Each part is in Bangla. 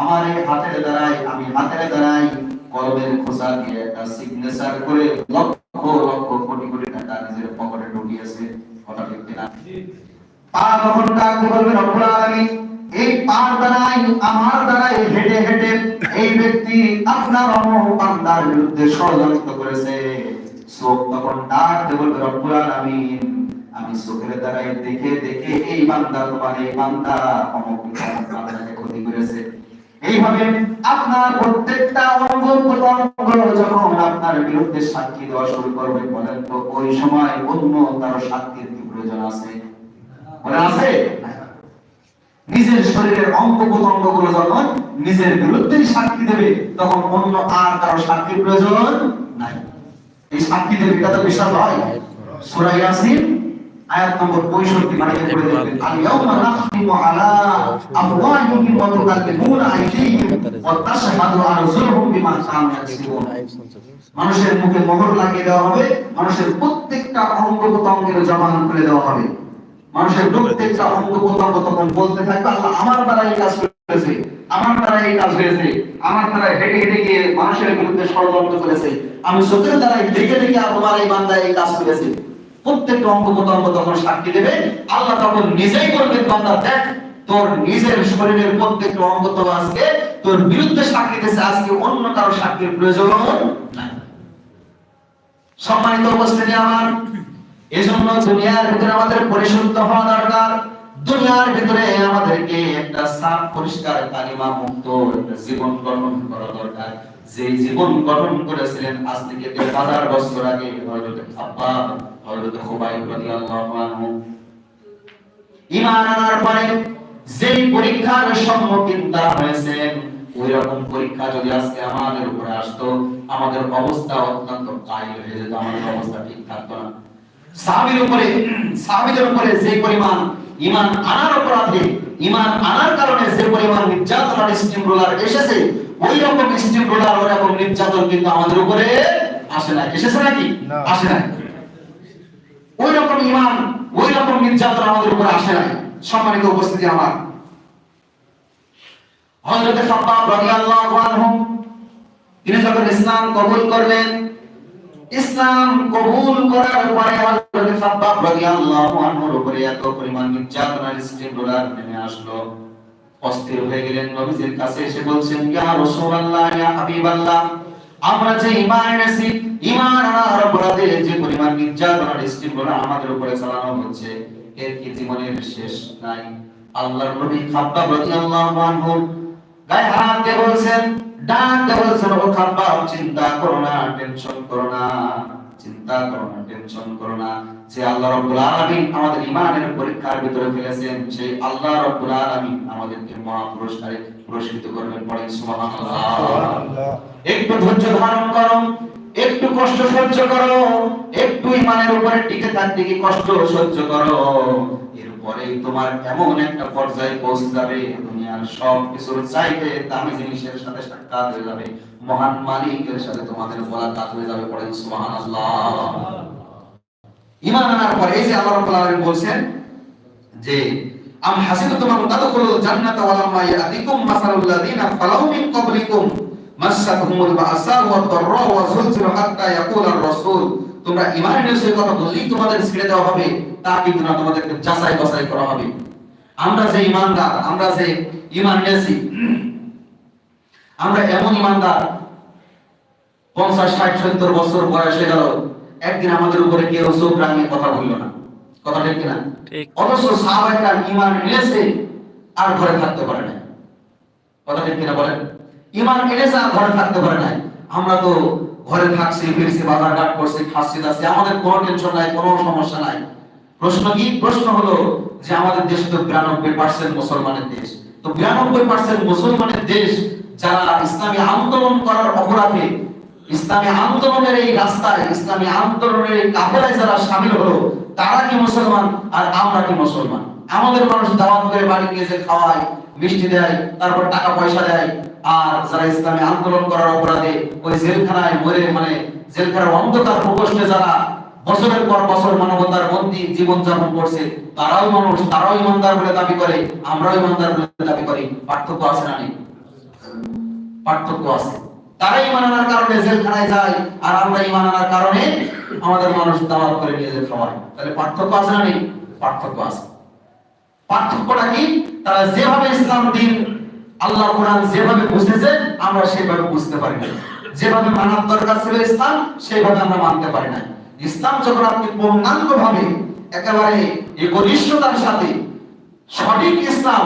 আমার এই হাতের আমি হাতের দ্বারাই কলমের খোসা দিয়ে একটা সিগনেচার করে লক্ষ লক্ষ কোটি কোটি টাকা নিজের পকেটে ঢুকিয়েছে কথা ঠিক কিনা পা তখন ডাকতে বলবে রব্বুল আলামিন এই পার দ্বারাই, আমার দ্বারাই হেঁটে হেঁটে এই ব্যক্তি আপনার অমর বিরুদ্ধে ষড়যন্ত্র করেছে। চোখ তখন ডাকতে বলবে রব্বুল আলামিন আমি চোখের দ্বারাই দেখে দেখে এই বান্দা তোমার, এই বান্দা অমুক এইভাবে আপনার প্রত্যেকটা অঙ্গ প্রত্যঙ্গ যখন আপনার বিরুদ্ধে সাক্ষী দেওয়া শুরু করবে, বলেন তো ওই সময় অন্য কারও সাক্ষীর কি প্রয়োজন আছে? বলে আছে? নিজের শরীরের অঙ্গ প্রত্যঙ্গগুলো যখন নিজের বিরুদ্ধেই সাক্ষী দেবে, তখন অন্য আর কারও সাক্ষীর প্রয়োজন নাই। এই সাক্ষী দেবে বিশাল হয় সূরা ইয়াসিন আয়াত নম্বর 65 মানে পড়ে দেখবেন আল ইয়াউমা নাখতিমু আলা আফওয়াহিহিম ওয়া তুকাল্লিমুনা আইদিহিম ওয়া তাশহাদু আরজুলুহুম বিমা কানু ইয়াকসিবুন। মানুষের মুখে মোহর লাগিয়ে দেওয়া হবে মানুষের প্রত্যেকটা অঙ্গ প্রত্যঙ্গের জবান খুলে দেওয়া হবে। মানুষের প্রত্যেকটা অঙ্গ প্রত্যঙ্গ তখন বলতে থাকবে আল্লাহ আমার দ্বারা এই কাজ করেছে আমার দ্বারা এই কাজ হয়েছে আমার দ্বারা হেঁটে হেঁটে গিয়ে মানুষের বিরুদ্ধে ষড়যন্ত্র করেছে। আমি চোখের দ্বারা দেখে দেখে তোমার এই বান্দা এই কাজ করেছে। প্রত্যেকটা অঙ্গ প্রত্যঙ্গ তখন সাক্ষী দেবে, আল্লাহ তখন নিজেই বান্দা, দেখ, তোর নিজের শরীরের প্রত্যেকটা অঙ্গ তো আজকে, তোর বিরুদ্ধে সাক্ষী দিয়েছে, আজকে অন্য কারও সাক্ষীর প্রয়োজন সম্মানিত উপস্থিতি আমার দুনিয়ার ভিতরে আমাদের পরিশুদ্ধ হওয়া দরকার। দুনিয়ার ভিতরে আমাদেরকে একটা সাফ পরিষ্কার কালিমা মুক্ত জীবন গঠন করা দরকার। যে জীবন গঠন করেছিলেন, আজ থেকে দেড় হাজার বছর আগে হযরত খাব্বাব হযরত খুবাইব রাদিয়াল্লাহু আনহু। ঈমান আনার পরে যেই পরীক্ষার সম্মুখীন তারা হয়েছেন ওই রকম পরীক্ষা যদি আজকে আমাদের উপরে আসতো, আমাদের অবস্থা অত্যন্ত কাহিল হয়ে যেত, আমাদের অবস্থা ঠিক থাকতো না। সাহাবীর উপরে, সাহাবীদের উপরে যে পরিমাণ ঈমান আনার অপরাধে ঈমান আনার কারণে যে পরিমাণ নির্যাতন আর স্টিম রোলার এসেছে ওই রকম স্টিম রোলার ওই রকম নির্যাতন কিন্তু আমাদের উপরে আসে না। এসেছে নাকি? আসে না। ওই রকম ঈমান ওই রকম নির্যাতন আমাদের উপরে আসে না সম্মানিত উপস্থিতি আমার। হযরত খাব্বাব রাদিয়াল্লাহু আনহু তিনি যখন ইসলাম কবুল করলেন ইসলাম কবুল করার পরে হযরত খাব্বাব রাদিয়াল্লাহু আনহুর উপরে এত পরিমাণ নির্যাতন আর স্টিম রোলার নেমে আসলো। অস্থির হয়ে গেলেন নবীজির কাছে এসে বলছেন, ইয়া রাসূলুল্লাহ, ইয়া হাবিবাল্লাহ, আমরা যে ঈমান এনেছি, ঈমান আনার অপরাধে যে পরিমাণ নির্যাতন আর স্টিম রোলার আমাদের উপরে চালানো হচ্ছে, এর কি জীবনের শেষ নাই? আল্লাহর নবী খাব্বাব রাদিয়াল্লাহু আনহু গায়ে হাত দিয়ে বলছেন ডাক বলছেন ও খাব্বাব চিন্তা করো না টেনশন করো না চিন্তা করো না টেনশন করো না। যে আল্লাহ রাব্বুল আলামিন আমাদের ঈমানের পরীক্ষার ভিতরে ফেলেছেন। সেই আল্লাহ রাব্বুল আলামিন আমাদেরকে মহা পুরস্কারে পুরস্কৃত করবেন পড়েন সুবহানাল্লাহ। একটু ধৈর্য ধারণ করো একটু কষ্ট সহ্য করো একটু ইমানের উপরে টিকে থাকতে কি কষ্ট সহ্য করো। এরপরে তোমার এমন একটা পর্যায়ে পৌঁছে যাবে দুনিয়ার সব কিছুর চাইতে দামি জিনিসের সাথে সাক্ষাৎ হয়ে যাবে। মহান মালিকের সাথে তোমাদের মোলাকাত হয়ে যাবে পড়েন সুবহানাল্লাহ। আনার পরে এই যে আল্লাহ রাব্বুল আলামিন যে, আম ওয়া ইয়াতিকুম মাসালুল লাযিনা খালাউ মিন ক্বাবলিকুম ওয়াদ দাররা ওয়া হাত্তা রাসূল। তোমরা এনেছো কথা বললেই তোমাদের ছেড়ে দেওয়া হবে। তা কিন্তু না, তোমাদেরকে যাচাই বাছাই করা হবে। আমরা যে ঈমানদার আমরা যে ঈমান এনেছি আমরা এমন ঈমানদার পঞ্চাশ ষাট সত্তর বছর বয়স হয়ে গেল একদিন আমাদের উপরে কেউ চোখ রাঙিয়ে কথা বলল না। কথা ঠিক কিনা। অথচ ইমান এনেছে আর ঘরে থাকতে পারে না কথা ঠিক কিনা বলেন? ইমান এনেছে আর ঘরে থাকতে পারে না আমরা তো ঘরে থাকছি ফিরছি বাজার ঘাট করছি খাচ্ছি দাচ্ছি আমাদের কোনো টেনশন নাই কোনো সমস্যা নাই। প্রশ্ন কি? প্রশ্ন হলো যে আমাদের দেশ তো বিরানব্বই পার্সেন্ট মুসলমানের দেশ। তো বিরানব্বই পার্সেন্ট মুসলমানের দেশ যারা ইসলামী আন্দোলন করার অপরাধে, ইসলামী আন্দোলনের এই রাস্তায়, ইসলামী আন্দোলনের এই কাফেলায় যারা সামিল হলো, তারা কি মুসলমান আর আমরা কি মুসলমান? আমাদের মানুষ দাওয়াত করে বাড়ি নিয়ে যে খাওয়ায়, মিষ্টি দেয়, তারপর টাকা পয়সা দেয়, আর যারা ইসলামী আন্দোলন করার অপরাধে ওই জেলখানায় মরে মানে জেলখানার অন্ধকার প্রকোষ্ঠে যারা বছরের পর বছর মানবতার বন্দী জীবন যাপন করছে, তারাও মানুষ, তারাও ইমানদার বলে দাবি করে, আমরাও ইমানদার বলে দাবি করি। পার্থক্য আছে না নেই? পার্থক্য আছে। তারা ইমান আনার কারণে জেলখানায় যায়, আর আমরা ইমান আনার কারণে আমাদের মানুষ করে নিয়ে তাহলে পার্থক্য আছে না নেই? পার্থক্য আছে। পার্থক্যটা কি? তারা যেভাবে ইসলাম দিন আল্লাহ কোরআন যেভাবে বুঝেছে, আমরা সেভাবে বুঝতে পারি না। যেভাবে মানার দরকার ছিল ইসলাম, সেইভাবে আমরা মানতে পারি না। ইসলাম যখন আপনি পূর্ণাঙ্গ ভাবে একেবারে একনিষ্ঠতার সাথে সঠিক ইসলাম,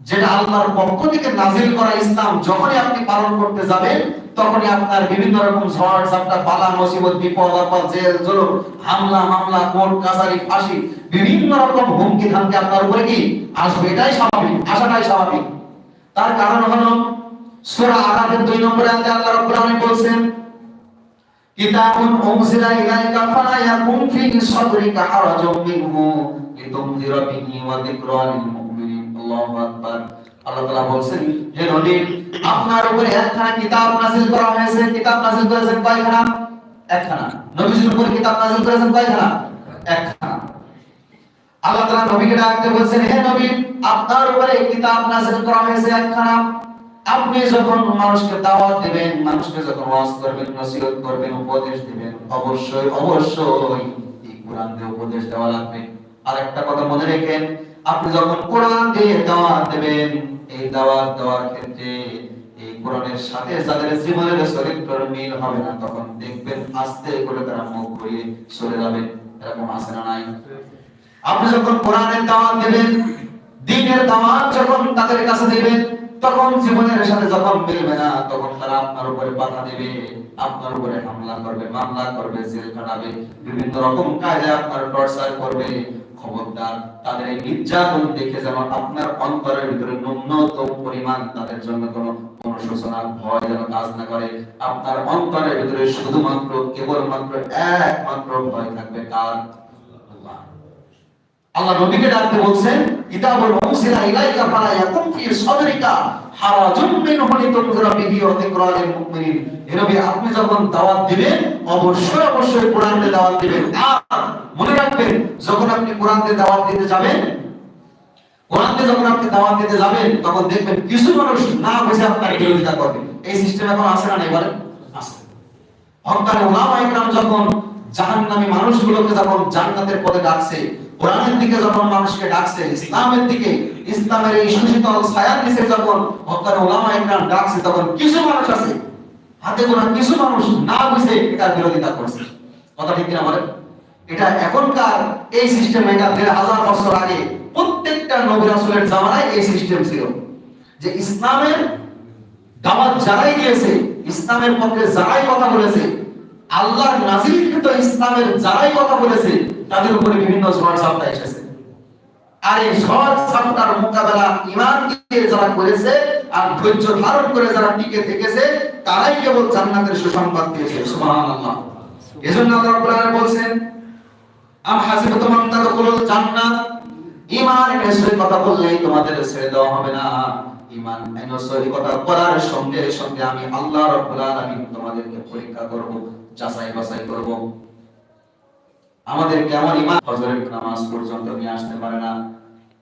যেটা আল্লাহর পক্ষ থেকে নাজিল করা ইসলাম যখনই আপনি পালন করতে যাবেন, তখনই আপনার বিভিন্ন রকম ঝড় ঝাপটা, বালা, মুসিবত, বিপদ, আপদ, জেল, জুলুম, হামলা, মামলা, কোর্ট, কাছারি, ফাঁসি, বিভিন্ন রকম হুমকি, ধামকি আপনার উপরে কি আসবে? এটাই স্বাভাবিক, আসাটাই স্বাভাবিক। তার কারণ হলো সূরা আরাফের দুই নম্বরে আল্লাহ রাব্বুল আলামিন বলছেন কিতাবুন উনজিলা ইলাইকা ফালা ইয়াকুন ফি হারাজুম মিনহু বিহি ওয়া যিকরা লিল মুমিনিন। আল্লাহু আকবার। আল্লাহ তাআলা বলছেন, হে নবী, আপনার উপরে একখানা কিতাব নাযিল করা হয়েছে। কিতাব নাযিল করেছেন কয়খানা? একখানা। নবীজির উপর কিতাব নাযিল করেছেন কয়খানা? একখানা। আল্লাহ তাআলা নবীকে ডাকতে বলছেন, হে নবী, আপনার উপরে কিতাব নাযিল করা হয়েছে একখানা। আপনি যখন মানুষকে দাওয়াত দিবেন, মানুষকে যখন ওয়াজ করবেন, নসিহত করবেন, উপদেশ দিবেন, অবশ্যই অবশ্যই এই কোরআন দিয়ে উপদেশ দেওয়া লাগবে। আর একটা কথা মনে রেখেন, আপনি যখন কোরআন দিয়ে দাওয়াত দেবেন, এই দাওয়াত দেওয়ার ক্ষেত্রে এই কোরআনের সাথে যাদের জীবনের চরিত্রের মিল হবে না। তখন দেখবেন আস্তে করে তারা মুখ ঘুরিয়ে চলে যাবে। এরকম আছে না নাই? আপনি যখন কোরআনের দাওয়াত দেবেন, দিনের দাওয়াত যখন তাদের কাছে দেবেন তখন জীবনের সাথে যখন মিলবে না, তখন তারা আপনার উপরে বাধা দেবে, আপনার উপরে হামলা করবে, মামলা করবে, জেল খাটাবে, বিভিন্ন রকম কাজে আপনার টর্চার করবে। খবরদার, তাদের এই নির্যাতন দেখে যেন আপনার অন্তরের ভিতরে ন্যূনতম পরিমাণ তাদের জন্য কোনো অনুশোচনা, ভয় যেন কাজ না করে। আপনার অন্তরের ভিতরে শুধুমাত্র, কেবলমাত্র একমাত্র ভয় থাকবে কার? আল্লাহ নবীকে ডাকতে বলছেন কিতাবুল মুনসিলা ইলাইকা ফালা ইয়াকুম ফি সাদরিকা হারাজুম মিনহু লিতুনজিরা বিহি ওয়া যিকরা লিল মুমিনিন। হে নবী, আপনি যখন দাওয়াত দিবেন, অবশ্যই অবশ্যই কোরআন দাওয়াত দিবেন। আর মনে রাখবেন, যখন আপনি কোরআন দাওয়াত দিতে যাবেন কোরআন যখন আপনি দাওয়াত দিতে যাবেন, তখন দেখবেন কিছু মানুষ না বুঝে আপনার বিরোধিতা করবে এই সিস্টেম এখন আছে না বলেন? আছে। হকারে ওলামা ইকরাম যখন জাহান্নামী মানুষগুলোকে যখন জান্নাতের পথে ডাকছে কোরআনের দিকে যখন মানুষকে ডাকছে, ইসলামের দিকে, ইসলামের এই সুশীতল ছায়ার নিচে যখন হকারে ওলামা ইকরাম ডাকছে, তখন কিছু মানুষ আছে। হাতে গোনা কিছু মানুষ না বুঝে এটার বিরোধিতা করছে। কথা ঠিক কিনা বলেন? এটা এখনকার এই সিস্টেম এটা দেড় হাজার বছর আগে প্রত্যেকটা নবী রাসূলের জামানায় এই সিস্টেম ছিল। যে ইসলামের দাওয়াত যারাই দিয়েছে, ইসলামের পক্ষে যারাই কথা বলেছে, আল্লাহর নাজিলকৃত ইসলামের যারাই কথা বলেছে তাদের উপরে বিভিন্ন ঝড় ঝাপটা এসেছে। আর এই ঝড় ঝাপটার মোকাবেলা ইমান দিয়ে যারা করেছে আর ধৈর্য ধারণ করে যারা টিকে থেকেছে, তারাই কেবল জান্নাতের সুসংবাদ পেয়েছে সুবহানাল্লাহ। এজন্য আল্লাহ রাব্বুল আলামিন বলছেন, আম হাসিবাতুম আন তাদখুলুল জান্নাত ঈমান এনেছে কথা বললেই তোমাদের ছেড়ে দেওয়া হবে না। ঈমান এনেছে কথা করার সঙ্গে সঙ্গে আমি আল্লাহ রাব্বুল আলামিন তোমাদেরকে পরীক্ষা করব যাচাই বাছাই করব। আমাদের কেমন ঈমান ফজরের নামাজ পর্যন্ত নিয়ে আসতে পারে না।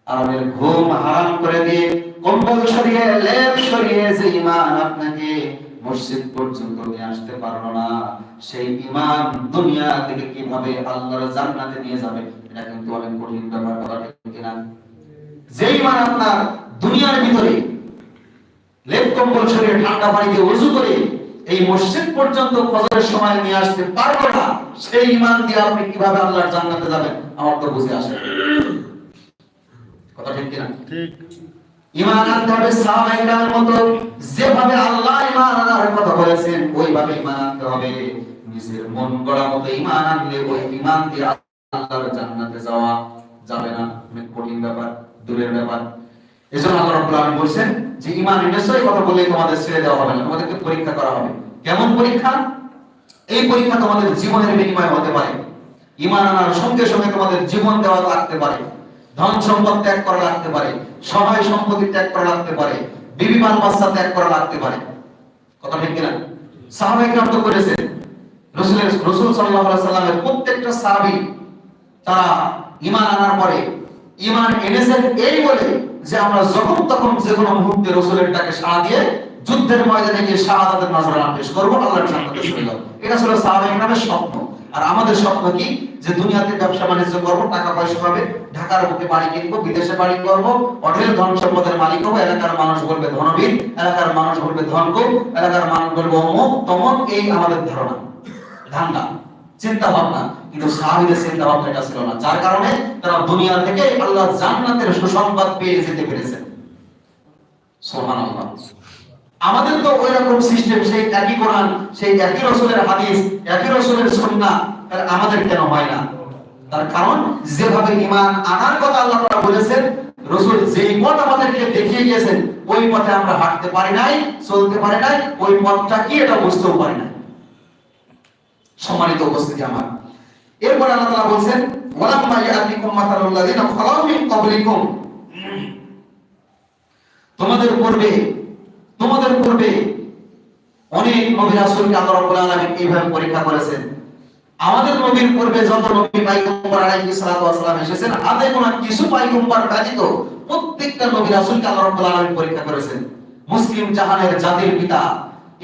আমাদের ঘুম হারাম করে দিয়ে কম্বল সরিয়ে, লেপ সরিয়ে যে ঈমান আপনাকে মসজিদ পর্যন্ত নিয়ে আসতে পারল না, সেই ঈমান দুনিয়া থেকে কীভাবে আল্লাহর জান্নাতে নিয়ে যাবে, এটা কিন্তু অনেক কঠিন ব্যাপার করা ঠিক কিনা? যে ইমান আপনার দুনিয়ার ভিতরে লেপ কম্বল সরিয়ে ঠান্ডা পানিতে ওযু করে এই মসজিদ পর্যন্ত ফজরের সময় নিয়ে আসতে পারল না। সেই ঈমান দিয়ে আপনি কীভাবে আল্লাহর জান্নাতে যাবেন? আমার তো বুঝে আসে কথা ঠিক কিনা? ঠিক। ঈমান আনতে হবে সাহাবা ইকরামের মতো। যেভাবে আল্লাহ ঈমান আনার কথা বলেছেন ওইভাবে ঈমান আনতে হবে। নিজের মন গড়া মতো ঈমান আনলে ওই ঈমান দিয়ে আল্লাহর জান্নাতে যাওয়া যাবে না। অনেক কঠিন ব্যাপার দূরের ব্যাপার। এজন্য আল্লাহ রাব্বুল আলামিন বলেন যে ঈমান এনেছই কথা বললে তোমাদের ছেড়ে দেওয়া হবে না, তোমাদেরকে পরীক্ষা করা হবে। কেমন পরীক্ষা? এই পরীক্ষা তোমাদের জীবনের বিনিময়ে হতে পারে। ঈমান আনার সঙ্গে সঙ্গে তোমাদের জীবন দেওয়া লাগতে পারে। ধন সম্পদ ত্যাগ করা লাগতে পারে। সহায় সম্পত্তি ত্যাগ করা লাগতে পারে। বিবি মাল বাচ্চা ত্যাগ করা লাগতে পারে। কথা ঠিক কিনা? সাহাবাই তো করেছেন। রসুলের, রসুল আলাইহি সাল্লামের প্রত্যেকটা সাহাবী, তারা ঈমান আনার পরে, ঈমান এনেছেন এই বলে যে আমরা যখন তখন যে কোনো মুহূর্তে রসুলের ডাকে সাড়া দিয়ে যুদ্ধের ময়দানে গিয়ে শাহাদাতের নজরানা পেশ করব, আল্লাহর সামনে চলে এটা ছিল সাহাবায়ে কেরামের স্বপ্ন। আর আমাদের স্বপ্ন কি? যে দুনিয়াতে ব্যবসা বাণিজ্য করব, টাকা পয়সা পাবে, ঢাকার বুকে বাড়ি কিনবো, বিদেশে বাড়ি করব অঢেল ধন সম্পদের মালিক হব, এলাকার মানুষ বলবে ধনবীর, এলাকার মানুষ বলবে ধনকো এলাকার মানুষ বলবে অমুক, তমক, এই আমাদের ধারণা। ধান্দা। চিন্তা ভাবনা কিন্তু সাহাবীদের চিন্তা ভাবনা এটা ছিল না। যার কারণে তারা দুনিয়া থেকে আল্লাহ জান্নাতের সুসংবাদ পেয়ে যেতে পেরেছেন আমাদের তো ওই রকম সিস্টেম সেই একই কোরআন, সেই একই রসুলের হাদিস, একই রসুলের তাহলে আমাদের কেন হয় না? তার কারণ, যেভাবে ঈমান আনার কথা আল্লাহ তাআলা বলেছেন, রসুল যেই পথ আমাদেরকে দেখিয়ে গিয়েছেন ওই পথে আমরা হাঁটতে পারি নাই, চলতে পারি নাই, ওই পথটা কি এটা বুঝতেও পারি নাই। সম্মানিত উপস্থিতি আমার। এরপর আল্লাহ তাআলা বলছেন, ওয়ালাম্মা ইয়াতিকুম মাথালুল লাযিনা খালাউ মিন ক্বাবলিকুম। তোমাদের পূর্বে তোমাদের পূর্বে অনেক নবী রাসূলকে আল্লাহ রাব্বুল আলামিন এইভাবে পরীক্ষা করেছেন। আমাদের নবীর পূর্বে যত নবী পয়গম্বর আলাইহিস সালাতু ওয়াস সালাম এসেছেন আদে কোন কিছু পয়গম্বর ব্যতীত প্রত্যেকটা নবী রাসূলকে আল্লাহ রাব্বুল আলামিন পরীক্ষা করেছেন। মুসলিম জাহানের জাতির পিতা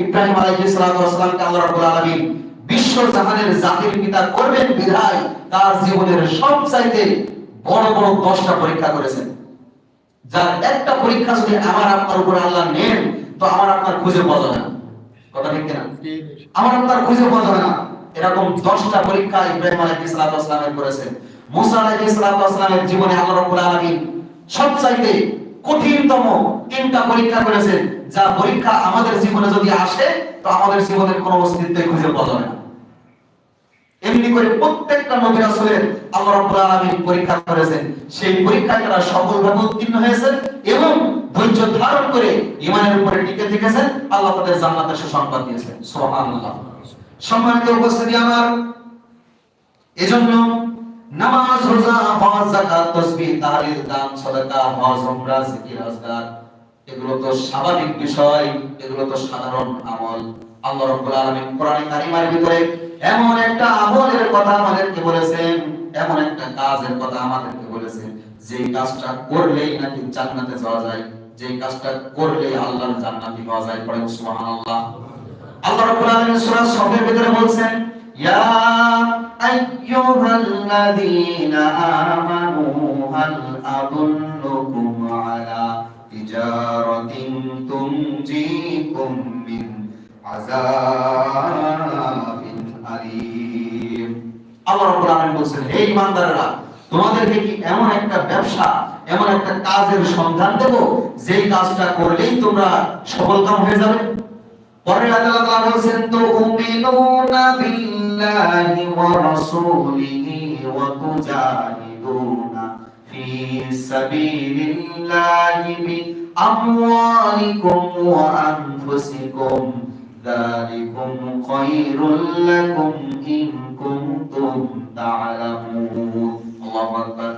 ইব্রাহিম আলাইহিস সালাতু ওয়াস সালামকে আল্লাহ রাব্বুল আলামিন বিশ্ব জাহানের জাতির পিতা করবেন বিধায়? তার জীবনের সব চাইতে বড় বড় দশটা পরীক্ষা করেছেন। যার একটা পরীক্ষা যদি আমার আপনার উপরে আল্লাহ নেন তো আমার আপনার খুঁজে পাওয়া যাবে না। কথা ঠিক কিনা? আমার আপনার খুঁজে পাওয়া যাবে না। এরকম দশটা পরীক্ষা ইব্রাহিম আলাইহিস করেছেন। মুসা আলাইহিস ওয়াসসালামের জীবনে আল্লাহ রাব্বুল আলামিন সবচাইতে কঠিনতম তিনটা পরীক্ষা করেছেন, যা পরীক্ষা আমাদের জীবনে যদি আসে, তো আমাদের জীবনের কোনো অস্তিত্ব খুঁজে পাওয়া না। এমনি করে প্রত্যেকটা আল্লাহ পরীক্ষা করেছেন। সেই পরীক্ষায় তারা সফলভাবে উত্তীর্ণ হয়েছেন এবং ধৈর্য ধারণ করে ঈমানের উপরে টিকে থেকেছেন। আল্লাহ তাদের জান্নাতের সুসংবাদ দিয়েছেন। সুবহানাল্লাহ। সম্মানিত উপস্থিতি আমার। এজন্য নামাজ, রোজা, হজ, যাকাত, তাসবিহ, তাহলিল, দান, সাদাকা, হজ, উমরা, জিকির, আজকার, এগুলো তো স্বাভাবিক বিষয়, এগুলো তো সাধারণ আমল। আল্লাহ রাব্বুল আলামিন কোরআনে কারিমার ভিতরে এমন একটা আমলের কথা আমাদেরকে বলেছেন, এমন একটা কাজের কথা আমাদেরকে বলেছেন, যে কাজটা করলেই নাকি জান্নাতে যাওয়া যায়, যে কাজটা করলে আল্লাহর জান্নাতি পাওয়া যায় পড়ে সুবহানাল্লাহ। আল্লাহ রাব্বুল আলামিন সূরা সফের ভিতরে বলছেন হাল আদুল্লুকুম আলা তিজারাতিন তুনজিকুম মিন আযাবিন আলীম আল্লাহ রাব্বুল আলামিন বলছেন, হে ঈমানদাররা তোমাদেরকে কি এমন একটা ব্যবসা, এমন একটা কাজের সন্ধান দেব? যেই কাজটা করলেই তোমরা সফলকাম হয়ে যাবে? পরে আল্লাহ তাআলা বলেন তো উমিনুনা বিল্লাহি ওয়া রাসূলিহি ওয়া তুজাহিদুনা ফি সাবিলিল্লাহি বি আমওয়ালিকুম ওয়া আনফুসিকুম। যালিকুম খায়রুল লাকুম ইন কুনতুম তা'লামুন আল্লাহু আকবার।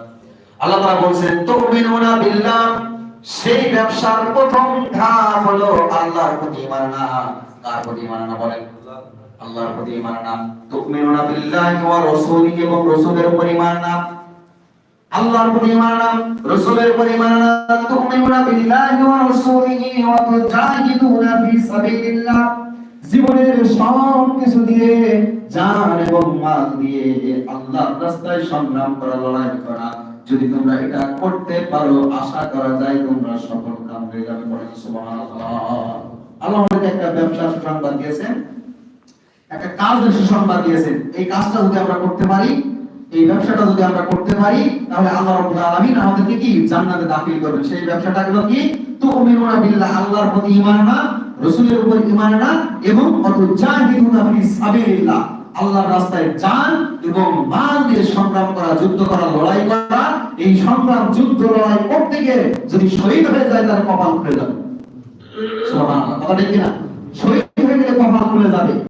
আল্লাহ তাআলা বলেন সেই ব্যবসার প্রথম ধাপ হলো আল্লাহর প্রতি ঈমান আনা কার প্রতি ঈমান আনা বলেন? আল্লাহর প্রতি ঈমান আনা তুমিনুনা বিল্লাহি ওয়া রাসূলিহি এবং রাসূলের উপর ঈমান আনা আল্লাহর প্রতি ঈমান আনা রাসূলের উপর ঈমান আনা তুমিনুনা বিল্লাহি ওয়া রাসূলিহি ওয়া তুজাহিদুনা ফি সাবিলিল্লাহ। জীবনের সব কিছু দিয়ে, জান এবং মাল দিয়ে আল্লাহর রাস্তায় সংগ্রাম করা, লড়াই করা। যদি তোমরা এটা করতে পারো, আশা করা যায় তোমরা সফল কাম হয়ে যাবে সুবহানাল্লাহ। আল্লাহ একটা ব্যবসার সুসংবাদ দিয়েছেন। একটা কাজের সুসংবাদ দিয়েছেন। এই কাজটা যদি আমরা করতে পারি, এই ব্যবসাটা যদি আমরা করতে পারি, তাহলে আল্লাহ রাব্বুল আলামিন আমাদেরকে কি জান্নাতে দাখিল করবেন? সেই ব্যবসাটা হলো কি? তুমিনুনা বিল্লাহ, আল্লাহর প্রতি ঈমান আনা, রাসূলের উপর ঈমান আনা, এবং অতুজাহিদুনা ফি সাবিলিল্লাহ। আল্লাহর রাস্তায় জান এবং মাল দিয়ে সংগ্রাম করা, যুদ্ধ করা, লড়াই করা, এই সংগ্রাম, যুদ্ধ, লড়াই করতে গিয়ে যদি শহীদ হয়ে যায়, তার কপাল খুলে যাবে। শহীদ হয়ে গেলে কপাল খুলে যাবে।